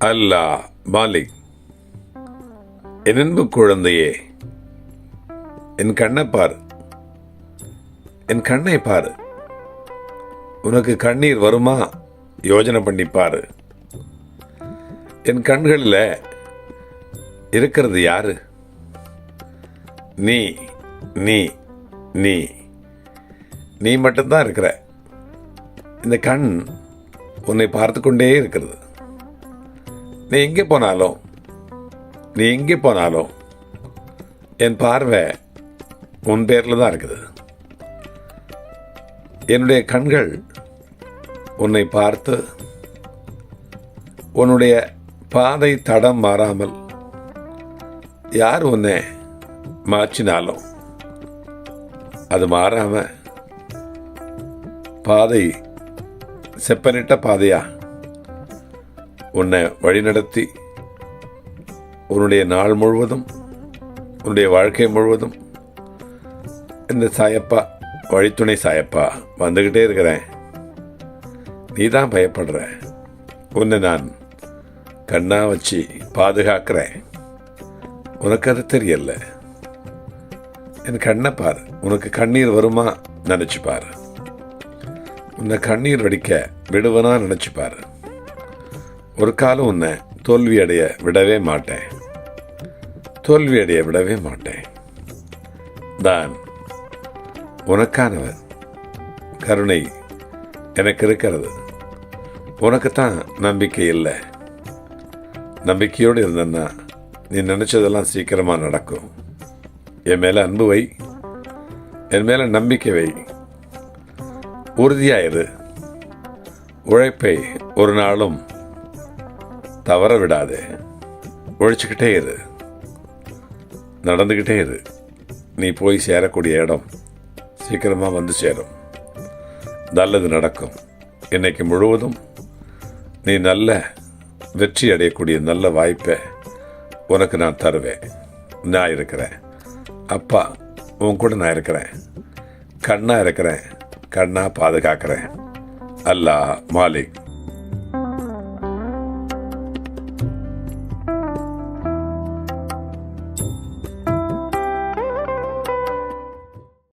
அல்லாஹ் மாலிக். என் அன்பு குழந்தையே என் கண்ணை பார். என் கண்ணை பார். உனக்கு கண்ணீர் வருமா? யோஜனை பண்ணி பாரு. என் கண்களில் இருக்கிறது யாரு? நீ நீ நீ. நீ மட்டும்தான் இருக்கிற. இந்த கண் உன்னை பார்த்து கொண்டே இருக்கிறது. நீ எங்கே போனாலும் நீ எங்கே போனாலும் என் பார்வை உன் பேரில் தான் இருக்குது. என்னுடைய கண்கள் உன்னை பார்த்து உன்னுடைய பாதை தடம் மாறாமல் யார் உன்னை மாற்றினாலும் அது மாறாமல் பாதை செப்பனிட்ட பாதையா? உன்னை வழிநடத்தி உன்னுடைய நாள் முழுவதும் உன்னுடைய வாழ்க்கை முழுவதும் இந்த சாயப்பா வழித்துணை சாயப்பா வந்துக்கிட்டே இருக்கிறேன். நீ தான் பயப்படுற. உன்னை நான் கண்ணா வச்சு பாதுகாக்கிறேன். உனக்கு அது தெரியல. என் கண்ணை பார். உனக்கு கண்ணீர் வருமா நினச்சிப்பார் பாரு. உன்னை கண்ணீர் வடிக்க விடுவனா நினச்சி பாரு. ஒரு காலம் உன்னை தோல்வி அடைய விடவே மாட்டேன். தோல்வி அடைய விடவே மாட்டேன். தான் உனக்கானவர் கருணை எனக்கு இருக்கிறது. உனக்கு தான் நம்பிக்கை இல்லை. நம்பிக்கையோடு இருந்தேன்னா நீ நினச்சதெல்லாம் சீக்கிரமாக நடக்கும். என் மேலே அன்பு வை. என் மேலே நம்பிக்கை வை. உறுதியாயிரு. உழைப்பை ஒரு நாளும் தவற விடாதே. ஒழிச்சுக்கிட்டே இரு. நடந்துக்கிட்டே இரு. நீ போய் சேரக்கூடிய இடம் சீக்கிரமாக வந்து சேரும். நல்லது நடக்கும். இன்னைக்கு முழுவதும் நீ நல்ல வெற்றி அடையக்கூடிய நல்ல வாய்ப்பை உனக்கு நான் தருவேன். நான் இருக்கிறேன். அப்பா உன் கூட நான் இருக்கிறேன். கண்ணா இருக்கிறேன். கண்ணா பாதுகாக்கிறேன். அல்லா மாலிக்.